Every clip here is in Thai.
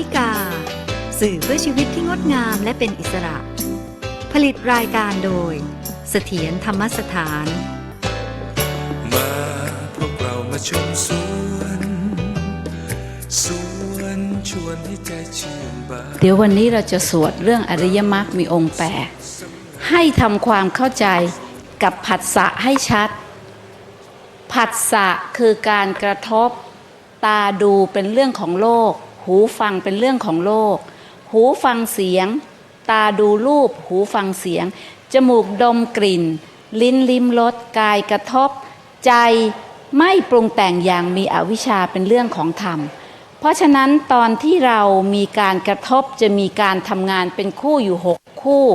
วิกา สื่อเพื่อชีวิตที่งดงามและเป็นอิสระ ผลิตรายการโดย เสถียรธรรมสถาน มาพวกเรามาชมสวนสวนชวนให้ใจชื่นบานเดี๋ยววันนี้เราจะสวดเรื่องอริยมรรคมีองค์แปดให้ทำความเข้าใจกับผัสสะให้ชัด ผัสสะคือการกระทบ ตาดูเป็นเรื่องของโลก หูฟังเป็นเรื่องของโลก หูฟังเสียง ตาดูรูป หูฟังเสียง จมูกดมกลิ่น ลิ้นลิ้มรสกายกระทบ ใจไม่ปรุงแต่งอย่างมีอวิชชาเป็นเรื่องของธรรม เพราะฉะนั้นตอนที่เรามีการกระทบจะมีการทำงานเป็นคู่อยู่หกคู่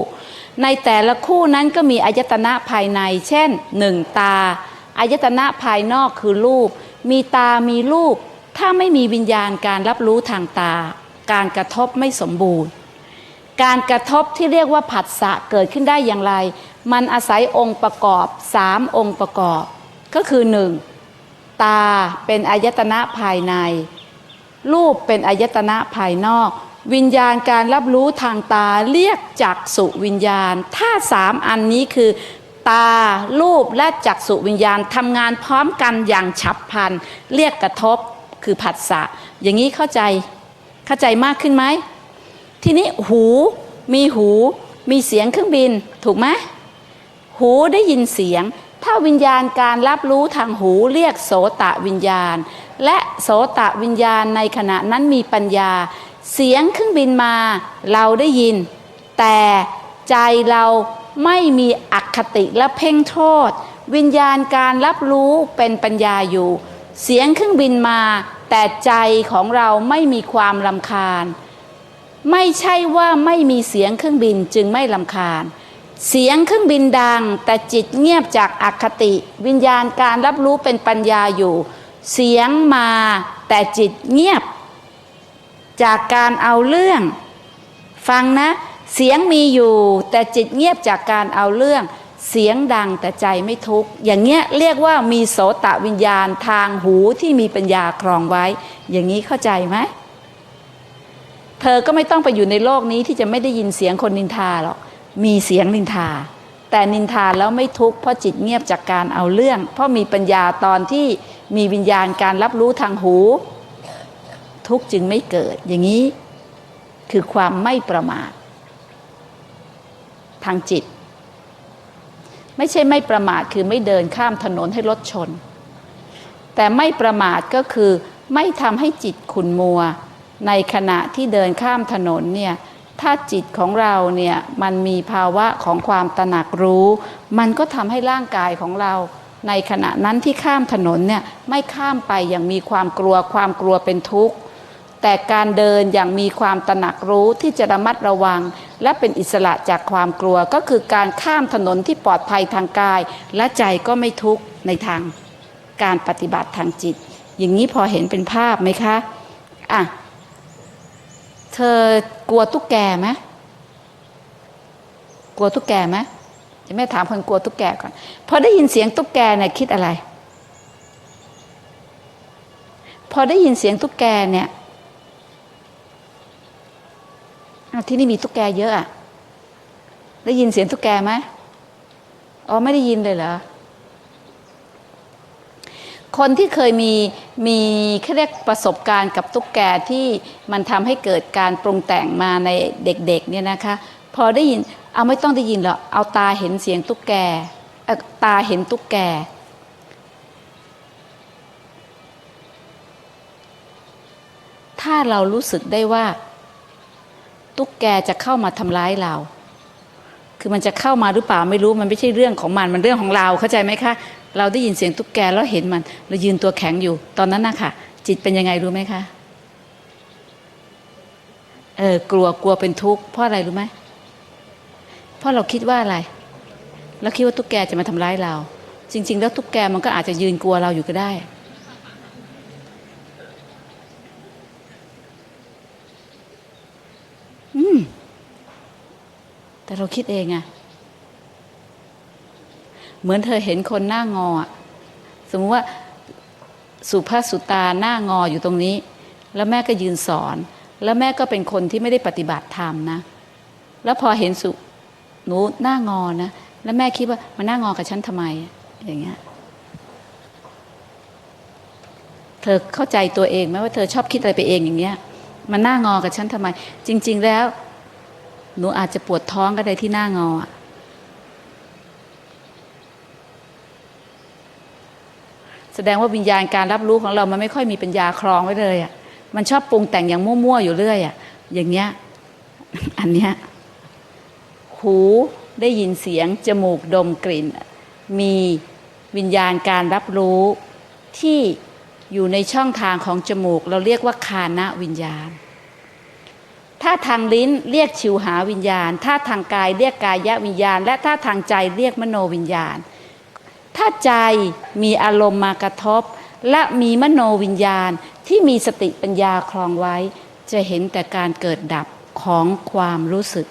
ในแต่ละคู่นั้นก็มีอายตนะภายใน เช่นหนึ่งตาอายตนะภายนอกคือรูป มีตามีรูป ถ้าไม่มีวิญญาณการรับรู้ทางตา การกระทบไม่สมบูรณ์ การกระทบที่เรียกว่าผัสสะเกิดขึ้นได้อย่างไร มันอาศัยองค์ประกอบสามองค์ประกอบ ก็คือหนึ่งตาเป็นอายตนะภายใน รูปเป็นอายตนะภายนอก วิญญาณการรับรู้ทางตาเรียกจักษุวิญญาณ ถ้าสามอันนี้คือตา รูปและจักษุวิญญาณทำงานพร้อมกันอย่างฉับพลัน เรียกกระทบ คือผัสสะ อย่างนี้เข้าใจเข้าใจมากขึ้นไหม ทีนี้หูมีหูมีเสียงเครื่องบินถูกไหมหูได้ยินเสียง ถ้าวิญญาณการรับรู้ทางหูเรียกโสตะวิญญาณ และโสตะวิญญาณในขณะนั้นมีปัญญา เสียงเครื่องบินมาเราได้ยิน แต่ใจเราไม่มีอคติและเพ่งโทษ วิญญาณการรับรู้เป็นปัญญาอยู่ เสียงเครื่องบินมา แต่ใจของเราไม่มีความลำคาญ ไม่ใช่ว่าไม่มีเสียงเครื่องบินจึงไม่ลำคาญ เสียงเครื่องบินดัง แต่จิตเงียบจากอคติ วิญญาณการรับรู้เป็นปัญญาอยู่ เสียงมาแต่จิตเงียบ จากการเอาเรื่อง ฟังนะ เสียงมีอยู่ แต่จิตเงียบจากการเอาเรื่อง เสียงดังแต่ใจไม่ทุกข์อย่างเงี้ยเรียกว่ามีโสตะวิญญาณทางหูที่มีปัญญาครองไว้ อย่างนี้เข้าใจไหมเธอก็ไม่ต้องไปอยู่ในโลกนี้ที่จะไม่ได้ยินเสียงคนนินทาหรอกมีเสียงนินทา แต่นินทาแล้วไม่ทุกข์เพราะจิตเงียบจากการเอาเรื่อง เพราะมีปัญญาตอนที่มีวิญญาณการรับรู้ทางหู ทุกข์จึงไม่เกิด อย่างนี้คือความไม่ประมาททางจิต ไม่ใช่ไม่ประมาทคือไม่เดินข้ามถนนให้รถชน แต่ไม่ประมาทก็คือไม่ทำให้จิตขุนมัว ในขณะที่เดินข้ามถนนเนี่ยถ้าจิตของเราเนี่ยมันมีภาวะของความตระหนักรู้ มันก็ทำให้ร่างกายของเรา ในขณะนั้นที่ข้ามถนนเนี่ยไม่ข้ามไปอย่างมีความกลัวความกลัวเป็นทุกข์แต่การเดินอย่างมีความตระหนักรู้ที่จะระมัดระวัง และเป็นอิสระจากความกลัวก็คือการข้ามถนนที่ปลอดภัยทางกาย และใจก็ไม่ทุกข์ในทางการปฏิบัติทางจิต อย่างนี้พอเห็นเป็นภาพไหมคะอะเธอกลัวตุ๊กแกไหมกลัวตุ๊กแกไหมจะแม่ถามคนกลัวตุ๊กแกก่อนพอได้ยินเสียงตุ๊กแกเนี่ยคิดอะไร พอได้ยินเสียงตุ๊กแกเนี่ยอ้าว ที่นี่มีตุ๊กแกเยอะอะได้ยินเสียงตุ๊กแกไหมอ๋อไม่ได้ยินเลยเหรอคนที่เคยมีมีเขาเรียกประสบการณ์กับตุ๊กแกที่มันทำให้เกิดการปรุงแต่งมาในเด็กๆเนี่ยนะคะ พอได้ยินเอาไม่ต้องได้ยินหรอกเอาตาเห็นเสียงตุ๊กแกตาเห็นตุ๊กแก ถ้าเรารู้สึกได้ว่า ตุ๊กแกจะเข้ามาทำร้ายเรา คือมันจะเข้ามาหรือเปล่าไม่รู้มันไม่ใช่เรื่องของมันมันเรื่องของเราเข้าใจไหมคะ เราได้ยินเสียงตุ๊กแกแล้วเห็นมันเรายืนตัวแข็งอยู่ ตอนนั้นนะคะจิตเป็นยังไงรู้ไหมคะเออกลัวกลัวเป็นทุกข์เพราะอะไรรู้ไหมเพราะเราคิดว่าอะไรเราคิดว่าตุ๊กแกจะมาทำร้ายเรา จริง ๆ แล้วตุ๊กแกมันก็อาจจะยืนกลัวเราอยู่ก็ได้ แต่เราคิดเองอะเหมือนเธอเห็นคนหน้างออะสมมติว่าสุภาพสุตาหน้างออยู่ตรงนี้ แล้วแม่ก็ยืนสอน แล้วแม่ก็เป็นคนที่ไม่ได้ปฏิบัติธรรมนะ แล้วพอเห็นสุหนูหน้างอนะ แล้วแม่คิดว่ามันหน้างอกับฉันทำไม อย่างเงี้ย เธอเข้าใจตัวเองไหมว่าเธอชอบคิดอะไรไปเองอย่างเงี้ย มันหน้างอกับฉันทำไม จริง ๆ แล้ว หนูอาจจะปวดท้องก็ได้ที่หน้างออะแสดงว่าวิญญาณการรับรู้ของเรามันไม่ค่อยมีปัญญาครองไว้เลยอะ มันชอบปรุงแต่งอย่างมั่วๆอยู่เรื่อยอะ อย่างเงี้ย อันเนี้ย หูได้ยินเสียง จมูกดมกลิ่น มีวิญญาณการรับรู้ที่อยู่ในช่องทางของจมูก เราเรียกว่าคานะวิญญาณ ถ้าทางลิ้นเรียกชิวหาวิญญาณ ถ้าทางกายเรียกกายวิญญาณ และถ้าทางใจเรียกมโนวิญญาณ ถ้าใจมีอารมณ์มากระทบ และมีมโนวิญญาณที่มีสติปัญญาครองไว้ จะเห็นแต่การเกิดดับของความรู้สึก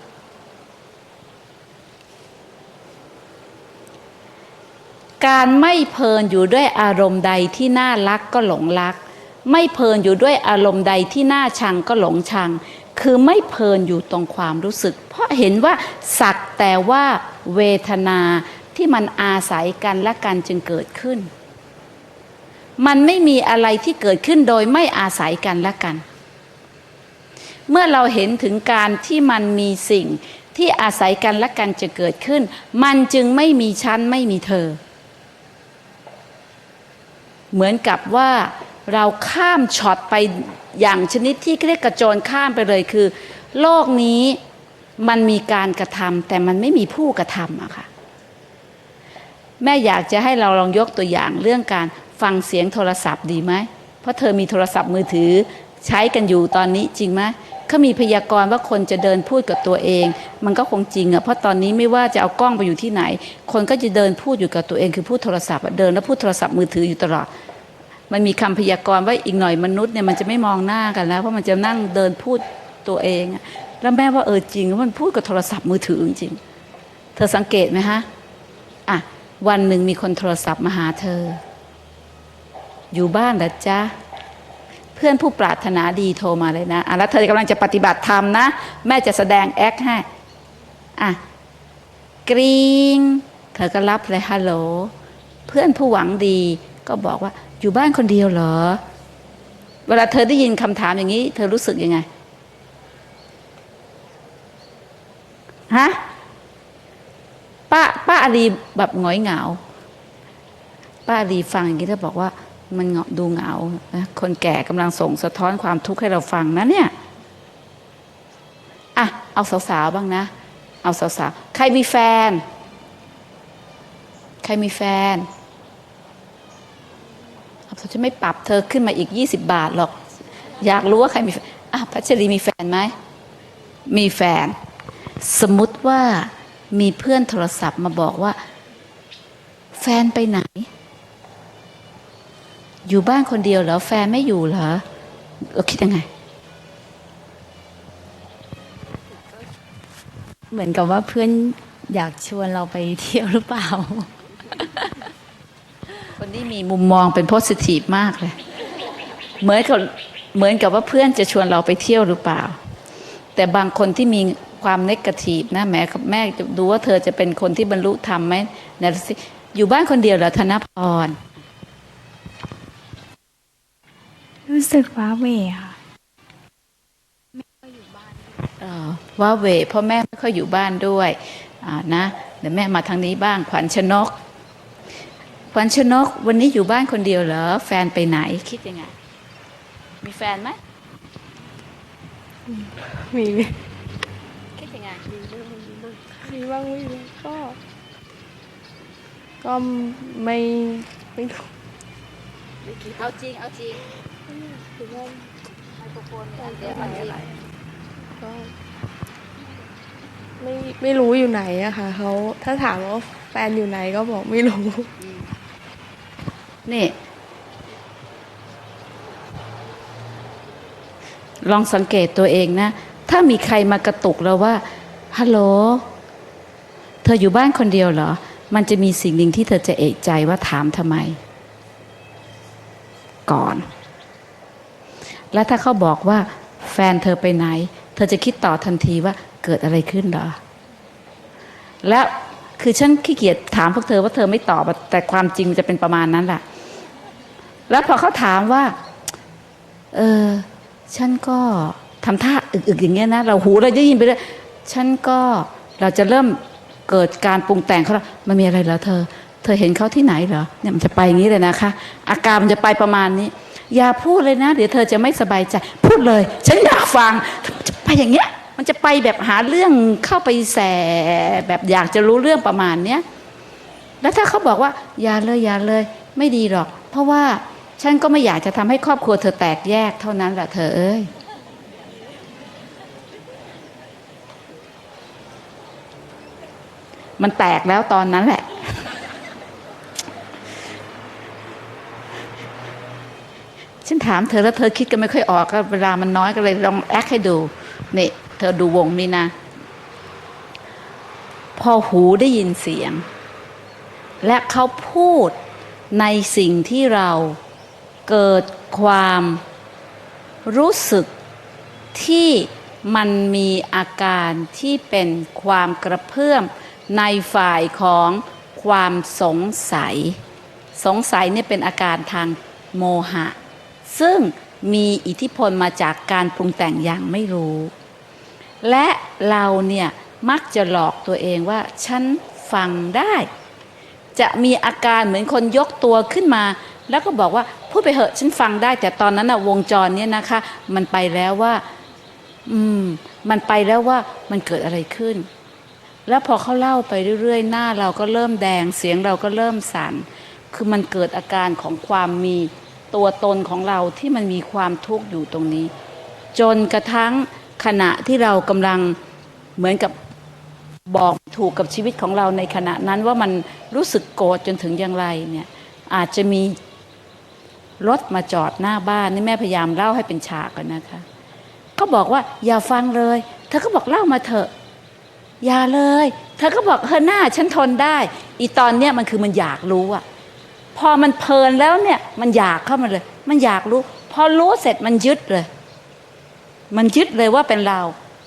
การไม่เพลินอยู่ด้วยอารมณ์ใดที่น่ารักก็หลงรัก ไม่เพลินอยู่ด้วยอารมณ์ใดที่น่าชังก็หลงชัง คือไม่เพลินอยู่ตรงความรู้สึก เพราะเห็นว่าสักแต่ว่าเวทนาที่มันอาศัยกันและกันจึงเกิดขึ้น มันไม่มีอะไรที่เกิดขึ้นโดยไม่อาศัยกันและกัน เมื่อเราเห็นถึงการที่มันมีสิ่งที่อาศัยกันและกันจะเกิดขึ้น มันจึงไม่มีชั้นไม่มีเธอ เหมือนกับว่า เราข้ามช็อตไปอย่างชนิดที่เรียกกระโจนข้ามไปเลยคือ โลกนี้มันมีการกระทำแต่มันไม่มีผู้กระทำอะค่ะแม่อยากจะให้เราลองยกตัวอย่างเรื่องการฟังเสียงโทรศัพท์ดีไหม เพราะเธอมีโทรศัพท์มือถือใช้กันอยู่ตอนนี้จริงไหมเขามีพยากรณ์ว่าคนจะเดินพูดกับตัวเอง มันก็คงจริงอะเพราะตอนนี้ไม่ว่าจะเอากล้องไปอยู่ที่ไหน คนก็จะเดินพูดอยู่กับตัวเองคือพูดโทรศัพท์เดินแล้วพูดโทรศัพท์มือถืออยู่ตลอด มันมีคำพยากรณ์ว่าอีกหน่อยมนุษย์เนี่ยมันจะไม่มองหน้ากันแล้วเพราะมันจะนั่งเดินพูดตัวเอง แล้วแม่ว่าเออจริงว่ามันพูดกับโทรศัพท์มือถือจริง เธอสังเกตไหมฮะอะวันหนึ่งมีคนโทรศัพท์มาหาเธอ อยู่บ้านหรอจ๊ะเพื่อนผู้ปรารถนาดีโทรมาเลยนะอะแล้วเธอกำลังจะปฏิบัติธรรมนะ แม่จะแสดงแอคให้อะกรีงเธอก็รับเลยฮัลโหล เพื่อนผู้หวังดีก็บอกว่า อยู่บ้านคนเดียวเหรอ เวลาเธอได้ยินคำถามอย่างนี้ เธอรู้สึกยังไง ฮะ ป้าป้าอาลีแบบหงอยเหงา ป้าอาลีฟังอย่างนี้เธอบอกว่า มันเหงาดูเหงา คนแก่กำลังส่งสะท้อนความทุกข์ให้เราฟังนะเนี่ยอะเอาสาวๆบ้างนะ เอาสาวๆ ใครมีแฟน ใครมีแฟน เขาจะไม่ปรับเธอขึ้นมาอีก20บาทหรอก อยากรู้ว่าใครมีอะพัชรีมีแฟนไหม มีแฟน สมมติว่ามีเพื่อนโทรศัพท์มาบอกว่า แฟนไปไหน อยู่บ้านคนเดียวเหรอ แฟนไม่อยู่เหรอเราคิดยังไง เหมือนกับว่าเพื่อนอยากชวนเราไปเที่ยวหรือเปล่า คนนี้มีมุมมองเป็นโพสิทีฟมากเลย เหมือนกับเหมือนกับว่าเพื่อนจะชวนเราไปเที่ยวหรือเปล่า แต่บางคนที่มีความเนกาทีฟนะแม่กับแม่จะดูว่าเธอจะเป็นคนที่บรรลุธรรมไหมเนี่ยสิอยู่บ้านคนเดียวเหรอธนพร รู้สึกว้าเหวค่ะเอ่อว่าเหวเพราะแม่ไม่ค่อยอยู่บ้านด้วยอ่านะเดี๋ยวแม่มาทางนี้บ้างขวัญชนก ขวัญชนก วันนี้อยู่บ้านคนเดียวเหรอ แฟนไปไหนคิดยังไง มีแฟนไหมมีคิดยังไงมีบ้างไม่มีก็ ก็ไม่ไม่รู้เอาจริง เอาจริงหรือว่าไมโครโฟนอันเดียวเอาจริงก็ไม่ไม่รู้อยู่ไหนอะค่ะเขาถ้าถามว่าแฟนอยู่ไหนก็บอกไม่รู้ นี่ลองสังเกตตัวเองนะ ถ้ามีใครมากระตุกเราว่า ฮัลโหล เธออยู่บ้านคนเดียวเหรอ มันจะมีสิ่งหนึ่งที่เธอจะเอกใจว่าถามทำไม ก่อน แล้วถ้าเขาบอกว่า แฟนเธอไปไหน เธอจะคิดต่อทันทีว่าเกิดอะไรขึ้นเหรอ และคือฉันขี้เกียจถามพวกเธอว่าเธอไม่ตอบ แต่ความจริงจะเป็นประมาณนั้นแหละ แล้วพอเขาถามว่า เออ ฉันก็ทำท่าอึกๆอย่างเงี้ยนะ เราหูเราได้ยินไปเลยฉันก็เราจะเริ่มเกิดการปรุงแต่งเขาแล้วมันมีอะไรเหรอเธอ เธอเห็นเขาที่ไหนเหรอเนี่ยมันจะไปอย่างนี้เลยนะคะ อาการมันจะไปประมาณนี้ อย่าพูดเลยนะ เดี๋ยวเธอจะไม่สบายใจ พูดเลย ฉันอยากฟังจะไปอย่างเงี้ย มันจะไปแบบหาเรื่องเข้าไปแสแบบอยากจะรู้เรื่องประมาณเนี้ยแล้วถ้าเขาบอกว่าอย่าเลยอย่าเลย ไม่ดีหรอก เพราะว่า ฉันก็ไม่อยากจะทำให้ครอบครัวเธอแตกแยกเท่านั้นแหละเธอเอ้ยมันแตกแล้วตอนนั้นแหละ ฉันถามเธอแล้วเธอคิดกันไม่ค่อยออกก็เวลามันน้อยก็เลยลองแอคให้ดู นี่ เธอดูวงนี้นะ พอหูได้ยินเสียง และเขาพูดในสิ่งที่เรา เกิดความรู้สึกที่มันมีอาการที่เป็นความกระเพื่อมในฝ่ายของความสงสัย สงสัยเนี่ยเป็นอาการทางโมหะ ซึ่งมีอิทธิพลมาจากการปรุงแต่งอย่างไม่รู้ และเราเนี่ยมักจะหลอกตัวเองว่า ฉันฟังได้ จะมีอาการเหมือนคนยกตัวขึ้นมา แล้วก็บอกว่าพูดไปเหอะฉันฟังได้ แต่ตอนนั้นอะวงจรเนี่ยนะคะ มันไปแล้วว่า อืม มันไปแล้วว่ามันเกิดอะไรขึ้น แล้วพอเขาเล่าไปเรื่อยๆ หน้าเราก็เริ่มแดงเสียงเราก็เริ่มสั่นคือมันเกิดอาการของความมีตัวตนของเราที่มันมีความทุกข์อยู่ตรงนี้ จนกระทั่งขณะที่เรากำลังเหมือนกับบอกถูกกับชีวิตของเราในขณะนั้นว่ามันรู้สึกโกรธจนถึงอย่างไรเนี่ยอาจจะมี รถมาจอดหน้าบ้านนี่แม่พยายามเล่าให้เป็นฉากกันนะคะก็บอกว่าอย่าฟังเลย เธอก็บอกเล่ามาเถอะ อย่าเลย เธอก็บอกเฮอหน้าฉันทนได้ อีตอนเนี้ยมันคือมันอยากรู้อะพอมันเพลินแล้วเนี่ยมันอยากเข้ามาเลย มันอยากรู้ พอรู้เสร็จมันยึดเลย มันยึดเลยว่าเป็นเรา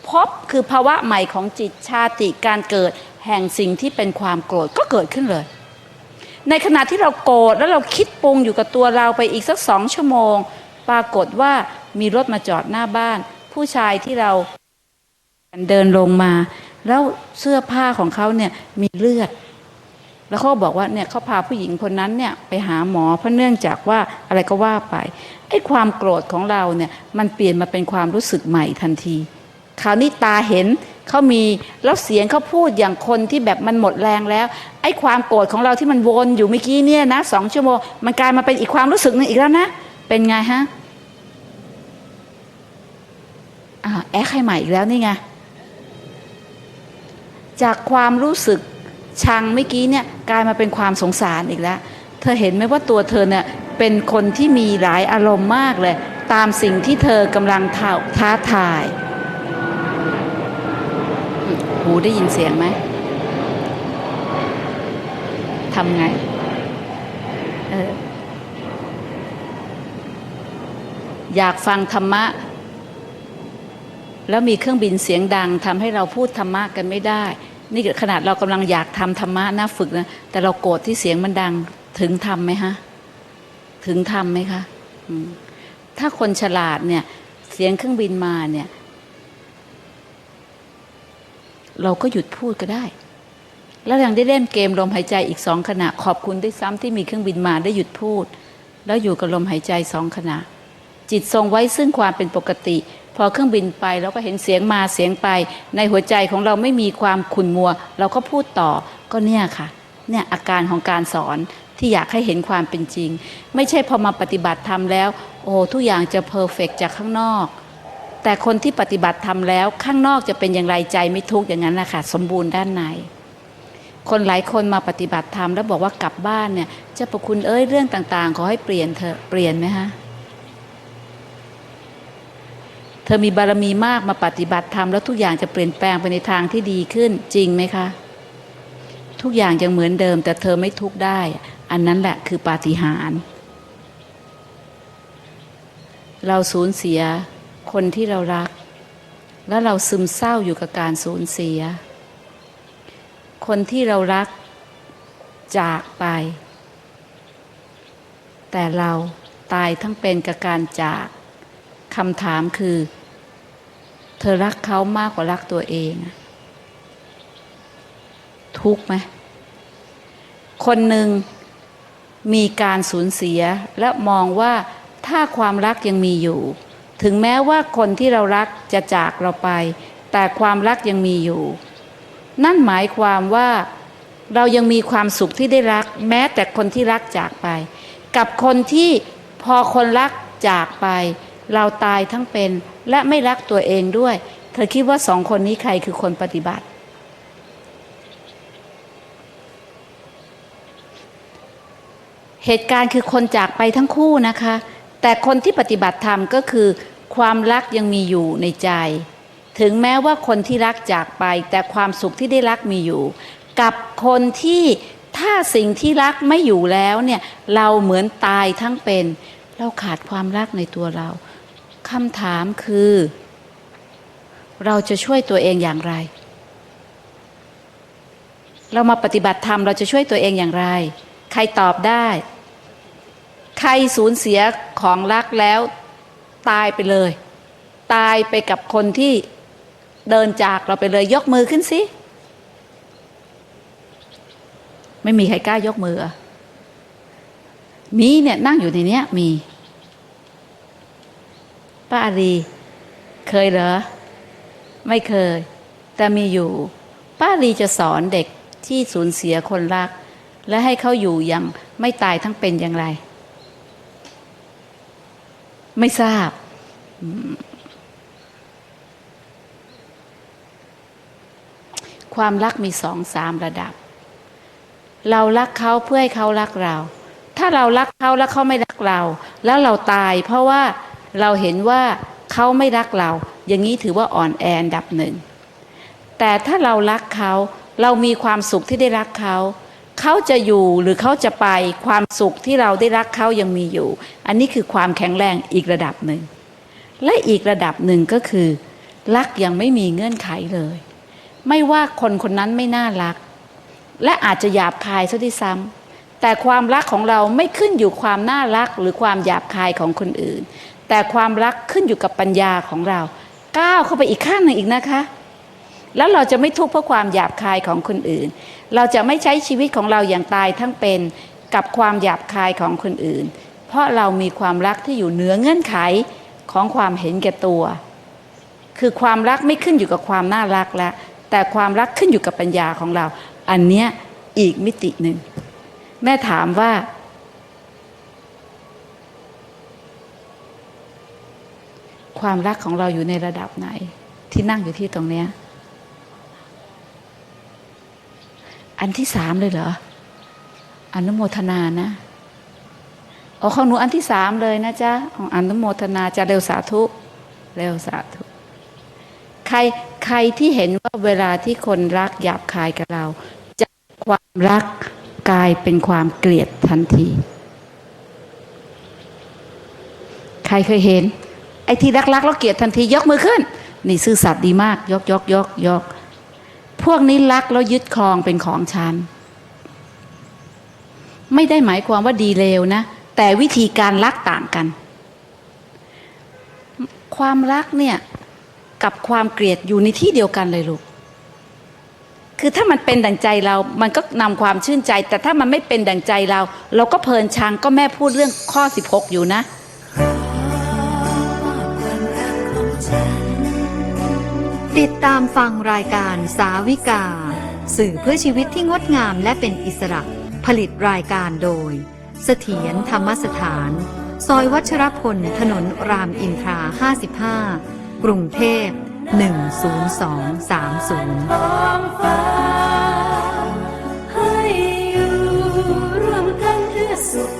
พบคือภาวะใหม่ของจิตชาติการเกิด แห่งสิ่งที่เป็นความโกรธก็เกิดขึ้นเลย ในขณะที่เราโกรธแล้วเราคิดปรุงอยู่กับตัวเราไปอีกสักสองชั่วโมง ปรากฏว่ามีรถมาจอดหน้าบ้าน ผู้ชายที่เราเดินลงมา แล้วเสื้อผ้าของเขาเนี่ยมีเลือด แล้วเขาบอกว่าเนี่ยเขาพาผู้หญิงคนนั้นเนี่ยไปหาหมอเพราะเนื่องจากว่าอะไรก็ว่าไปไอ้ความโกรธของเราเนี่ยมันเปลี่ยนมาเป็นความรู้สึกใหม่ทันที คราวนี้ตาเห็น เขามีแล้วเสียงเขาพูดอย่างคนที่แบบมันหมดแรงแล้วไอ้ความโกรธของเราที่มันวนอยู่เมื่อกี้เนี่ยนะสองชั่วโมงมันกลายมาเป็นอีกความรู้สึกนึงอีกแล้วนะ เป็นไงฮะอ่าแอคให้ใหม่อีกแล้วนี่ไงจากความรู้สึกชังเมื่อกี้เนี่ยกลายมาเป็นความสงสารอีกแล้ว เธอเห็นไหมว่าตัวเธอเนี่ยเป็นคนที่มีหลายอารมณ์มากเลย ตามสิ่งที่เธอกำลังท้าทาย หูได้ยินเสียงไหมทำไง เออ อยากฟังธรรมะ แล้วมีเครื่องบินเสียงดังทำให้เราพูดธรรมะกันไม่ได้ นี่ขนาดเรากำลังอยากทำธรรมะน่าฝึกนะ แต่เราโกรธที่เสียงมันดัง ถึงทำไหมฮะ ถึงทำไหมคะ ถ้าคนฉลาดเนี่ย เสียงเครื่องบินมาเนี่ย เราก็หยุดพูดก็ได้ แล้วยังได้เล่นเกมลมหายใจอีกสองขณะ ขอบคุณด้วยซ้ำที่มีเครื่องบินมาได้หยุดพูด แล้วอยู่กับลมหายใจสองขณะ จิตทรงไว้ซึ่งความเป็นปกติ พอเครื่องบินไปเราก็เห็นเสียงมาเสียงไป ในหัวใจของเราไม่มีความขุ่นมัว เราก็พูดต่อก็เนี่ยค่ะเนี่ยอาการของการสอนที่อยากให้เห็นความเป็นจริง ไม่ใช่พอมาปฏิบัติธรรมแล้ว โอ้ทุกอย่างจะเพอร์เฟกจากข้างนอก แต่คนที่ปฏิบัติธรรมแล้วข้างนอกจะเป็นอย่างไรใจไม่ทุกข์อย่างนั้นแหละค่ะสมบูรณ์ด้านในคนหลายคนมาปฏิบัติธรรมแล้วบอกว่ากลับบ้านเนี่ยเจ้าประคุณเอ้ยเรื่องต่าง ๆ ขอให้เปลี่ยนเธอเปลี่ยนไหมฮะเธอมีบารมีมากมาปฏิบัติธรรมแล้วทุกอย่างจะเปลี่ยนแปลงไปในทางที่ดีขึ้นจริงไหมคะ ทุกอย่างยังเหมือนเดิม แต่เธอไม่ทุกข์ได้ อันนั้นแหละคือปาฏิหาริย์เราสูญเสีย คนที่เรารัก แล้วเราซึมเศร้าอยู่กับการสูญเสีย คนที่เรารักจากไป แต่เราตายทั้งเป็นกับการจากคำถามคือ เธอรักเขามากกว่ารักตัวเอง ทุกไหม คนหนึ่งมีการสูญเสียและมองว่าถ้าความรักยังมีอยู่ ถึงแม้ว่าคนที่เรารักจะจากเราไป แต่ความรักยังมีอยู่ นั่นหมายความว่าเรายังมีความสุขที่ได้รัก แม้แต่คนที่รักจากไป กับคนที่พอคนรักจากไป เราตายทั้งเป็นและไม่รักตัวเองด้วย เธอคิดว่าสองคนนี้ใครคือคนปฏิบัติ เหตุการณ์คือคนจากไปทั้งคู่นะคะ แต่คนที่ปฏิบัติธรรมก็คือ ความรักยังมีอยู่ในใจ ถึงแม้ว่าคนที่รักจากไป แต่ความสุขที่ได้รักมีอยู่ กับคนที่ถ้าสิ่งที่รักไม่อยู่แล้วเนี่ยเราเหมือนตายทั้งเป็น เราขาดความรักในตัวเราคำถามคือ เราจะช่วยตัวเองอย่างไร เรามาปฏิบัติธรรมเราจะช่วยตัวเองอย่างไร ใครตอบได้ ใครสูญเสียของรักแล้วตายไปเลย ตายไปกับคนที่เดินจากเราไปเลยยกมือขึ้นสิ ไม่มีใครกล้ายกมือมีเนี่ยนั่งอยู่ในเนี้ยมีป้าอารีเคยเหรอ ไม่เคย แต่มีอยู่ ป้าอารีจะสอนเด็กที่สูญเสียคนรัก และให้เขาอยู่อย่างไม่ตายทั้งเป็นอย่างไร ไม่ทราบ ความรักมีสองสามระดับ เรารักเขาเพื่อให้เขารักเรา ถ้าเรารักเขาแล้วเขาไม่รักเรา แล้วเราตาย เพราะว่าเราเห็นว่าเขาไม่รักเรา อย่างนี้ถือว่าอ่อนแออันดับหนึ่งแต่ถ้าเรารักเขาเรามีความสุขที่ได้รักเขา เขาจะอยู่หรือเขาจะไปความสุขที่เราได้รักเขายังมีอยู่ อันนี้คือความแข็งแรงอีกระดับหนึ่ง และอีกระดับหนึ่งก็คือ รักยังไม่มีเงื่อนไขเลย ไม่ว่าคนคนนั้นไม่น่ารัก และอาจจะหยาบคายซะที่ซ้ำแต่ความรักของเราไม่ขึ้นอยู่ความน่ารักหรือความหยาบคายของคนอื่น แต่ความรักขึ้นอยู่กับปัญญาของเรา ก้าวเข้าไปอีกขั้นหนึ่งอีกนะคะ แล้วเราจะไม่ทุกข์เพราะความหยาบคายของคนอื่น เราจะไม่ใช้ชีวิตของเราอย่างตายทั้งเป็นกับความหยาบคายของคนอื่น เพราะเรามีความรักที่อยู่เหนือเงื่อนไขของความเห็นแก่ตัว คือความรักไม่ขึ้นอยู่กับความน่ารักแล้วแต่ความรักขึ้นอยู่กับปัญญาของเรา อันเนี้ยอีกมิติหนึ่ง แม่ถามว่า ความรักของเราอยู่ในระดับไหน ที่นั่งอยู่ที่ตรงเนี้ย อันที่สามเลยเหรออนุโมทนานะอ๋อของหนูอันที่สามเลยนะจ๊ะของอนุโมทนาจะเร็วสาธุเร็วสาธุใครใครที่เห็นว่าเวลาที่คนรักหยาบคายกับเรา จะความรักกลายเป็นความเกลียดทันที ใครเคยเห็น ไอ้ที่รักรักๆแล้วเกลียดทันทียกมือขึ้น นี่ซื่อสัตย์ดีมาก ยกยกยกยก พวกนี้รักแล้วยึดครองเป็นของฉัน ไม่ได้หมายความว่าดีเลวนะ แต่วิธีการรักต่างกัน ความรักเนี่ยกับความเกลียดอยู่ในที่เดียวกันเลยลูก คือถ้ามันเป็นดั่งใจเรา มันก็นำความชื่นใจ แต่ถ้ามันไม่เป็นดั่งใจเรา เราก็เพลินชังก็แม่พูดเรื่องข้อ 16 อยู่นะ ติดตามฟังรายการสาวิกา สื่อเพื่อชีวิตที่งดงามและเป็นอิสระ ผลิตรายการโดย เสถียรธรรมสถาน ซอยวัชรพล ถนนรามอินทรา 55 กรุงเทพ 10230 ให้อยู่ร่วมกันเพื่อสุข